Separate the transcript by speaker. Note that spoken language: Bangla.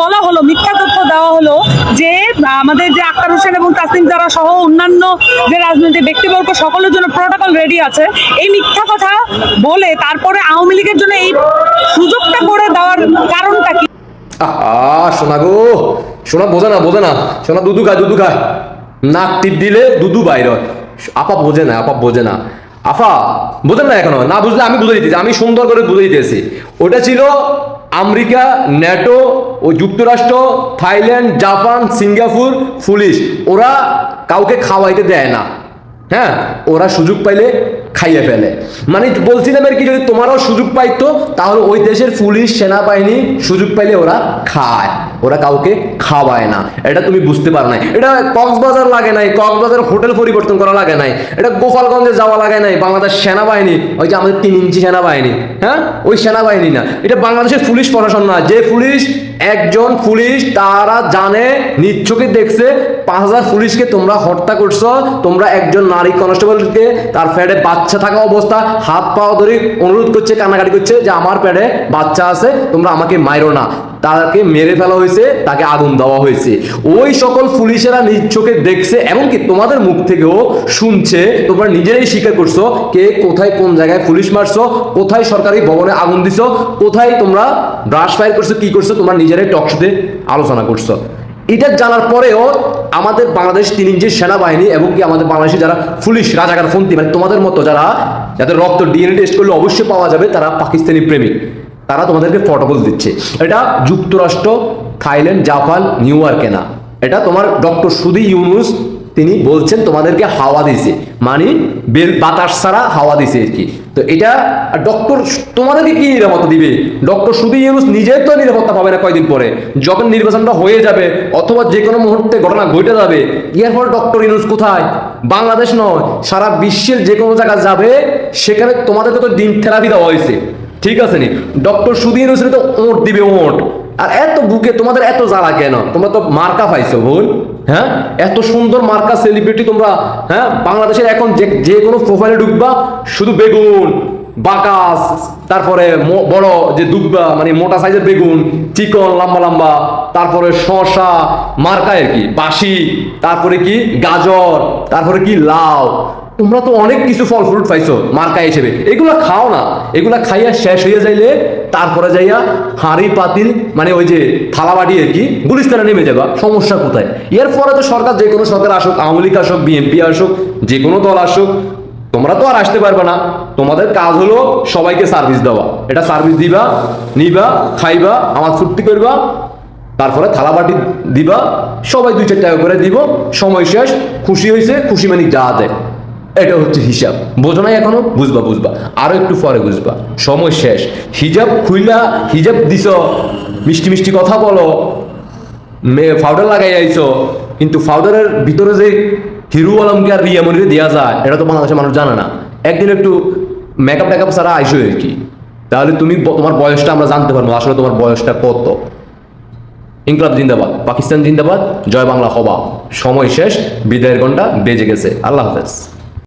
Speaker 1: বলা হলো, মিথ্যা তথ্য দেওয়া হলো যে আমাদের যে আক্তার হোসেন এবং তাসিম যারা সহ অন্যান্য যে রাজনৈতিক ব্যক্তিবর্গ, সকলের জন্য প্রোটোকল রেডি আছে। এই মিথ্যা কথা বলে তারপরে আওয়ামী লীগের জন্য এই সুযোগটা করে দেওয়ার কারণটা কি?
Speaker 2: শোনা গো শোনা বোঝে না বোঝে না। শোনা দুধু খায় দুধু খায়। নাক টিপ দিলে দুধু বাইর আপা বোঝে না, আপা বোঝে না। আফা, বোঝেন না এখনও, না বুঝলে আমি বুঝে দিতেছি, আমি সুন্দর করে বুঝে দিতেছি। ওটা ছিল আমেরিকা, ন্যাটো, ও যুক্তরাষ্ট্র, থাইল্যান্ড, জাপান, সিঙ্গাপুর, পুলিশ। ওরা কাউকে খাওয়াইতে দেয় না। হ্যাঁ ওরা সুযোগ পাইলে খাইয়ে ফেলে। মানে বলছিলাম আর কি, যদি তোমারও সুযোগ পাইতো, তাহলে ওই দেশের পুলিশ, সেনাবাহিনী সুযোগ পাইলে ওরা খায়। ওরা কাউকে খাওয়ায় না। এটা তুমি বুঝতে পারো নাই। এটা কক্সবাজার লাগে নাই, কক্সবাজার হোটেল পরিবর্তন করা লাগে নাই, এটা গোপালগঞ্জে যাওয়া লাগে নাই, বাংলাদেশ সেনাবাহিনী, ওই যে আমাদের তিন ইঞ্চি সেনাবাহিনী হ্যাঁ? ওই সেনাবাহিনী না। এটা বাংলাদেশের পুলিশ প্রশাসন না। যে পুলিশ, একজন পুলিশ, তারা জানে, নিচ্ছকে দেখছে, পাঁচ হাজার পুলিশকে তোমরা হত্যা করছ, তোমরা একজন নারী কনস্টেবলকে, তার প্যাডে বাচ্চা থাকা অবস্থা হাত পা ধরে অনুরোধ করছে, কান্নাকাটি করছে যে, আমার প্যাডে বাচ্চা আছে, তোমরা আমাকে মাইরো না। তাকে মেরে ফেলা হয়েছে, তাকে আগুন দেওয়া হয়েছে। ওই সকল পুলিশেরা নিজ চোখে দেখছে, এমনকি তোমাদের মুখ থেকেও শুনছে, তোমরা নিজেরাই স্বীকার করছ কে কোথায় কোন জায়গায় পুলিশ মারছো, কোথায় সরকারি ভবনে আগুন দিছো, কোথায় তোমরা ব্রাশ ফায়ার করছ, কি করছ, তোমরা নিজেরাই টকশোতে আলোচনা করছ। এটা জানার পরেও আমাদের বাংলাদেশ তিন ইঞ্চির সেনাবাহিনী এবং কি আমাদের বাংলাদেশে যারা পুলিশ, রাজাকার, ফন্তি মানে তোমাদের মতো যারা, যাদের রক্ত ডিএনএ টেস্ট করলে অবশ্যই পাওয়া যাবে, তারা পাকিস্তানি প্রেমিক। তারা তোমাদেরকে প্রটোকল দিচ্ছে। এটা যুক্তরাষ্ট্র, থাইল্যান্ড, জাপান, নিউ ইয়র্কে না। এটা তোমার ডক্টর সুদি ইউনুস তিনি বলছেন তোমাদেরকে হাওয়া দিছে মানে বেল, বাতাস ছাড়া হাওয়া দিছে আর কি। তো এটা ডক্টর তোমাদেরকে কি নিরাপত্তা দিবে? ডক্টর সুদি ইউনুস নিজে তো নিরাপত্তা পাবে না কয়দিন পরে। যখন নির্বাচনটা হয়ে যাবে অথবা যে কোনো মুহূর্তে ঘটনা ঘটে যাবে, এরপর ডক্টর ইউনুস কোথায়? বাংলাদেশ নয়, সারা বিশ্বের যে কোনো জায়গায় যাবে, সেখানে তোমাদেরকে তো ডিম থেরাপি দেওয়া হয়েছে। ঠিক আছে নি? ডক্টর সুধীর হোসেন তো ওট দিবে ওট। আর এত বুকে তোমাদের এত জ্বালা কেন? তোমরা তো মার্কা পাইছো ভুল হ্যাঁ? এত সুন্দর মার্কা সেলিব্রিটি তোমরা হ্যাঁ? বাংলাদেশের এখন যে যে কোনো প্রোফাইলে ঢুকবা, শুধু বেগুন, বাকাস, তারপরে বড় যে দুব্বা মানে মোটা সাইজের বেগুন, চিকন, লম্বা লম্বা, তারপরে শসা, মার্কা আর কি? বাসি তারপরে কি? গাজর, তারপরে কি? লাউ। তোমরা তো অনেক কিছু ফল ফ্রুট পাইছো, মার্কা হিসেবে। এগুলা খাও না। এগুলা খাইয়া শেষ হয়ে যাইলে, তারপরে যাইয়া হাঁড়ি, পাতিল মানে ওই যে থালা বাটি আর কি, গুলিস্তানে নেমে যাবা। সমস্যা কোথায়? এর পরে তো সরকার, যে কোনো সরকার আসুক, আওয়ামী লীগ আসুক, বিএনপি আসুক, যে কোনো দল আসুক, তোমরা তো আর আসতে পারবে না। তোমাদের কাজ হলো সবাইকে সার্ভিস দেওয়া। এটা সার্ভিস দিবা, নিবা, খাইবা আমার ফুর্তি করবা, তারপরে থালা বাটি দিবা, সবাই দুই চার টাকা করে দিব, সময় শেষ, খুশি হয়েছে খুশি মানে যা দেয়। এটা হচ্ছে হিসাব। বোঝো নাই এখনও? বুঝবা বুঝবা। আরও একটু পরে বুঝবা। সময় শেষ। হিজাব খুইলা হিজাব দিছ। মিষ্টি মিষ্টি কথা বলো। মেয়ে পাউডার লাগাই আইছো। কিন্তু পাউডারের ভিতরে যে হিরু আলমকে আর রিয়া মনিরে দেওয়া যায়, এটা তো বাংলাদেশের মানুষ জানে না। একদিন একটু মেকআপ টেকআপ ছাড়া আইসো আর কি। তাহলে তুমি তোমার বয়সটা আমরা জানতে পারব আসলে তোমার বয়সটা কত? ইনকলাব জিন্দাবাদ, পাকিস্তান জিন্দাবাদ, জয় বাংলা হবা। সময় শেষ, বিদায়ের ঘণ্টা বেজে গেছে। আল্লাহ হাফেজ।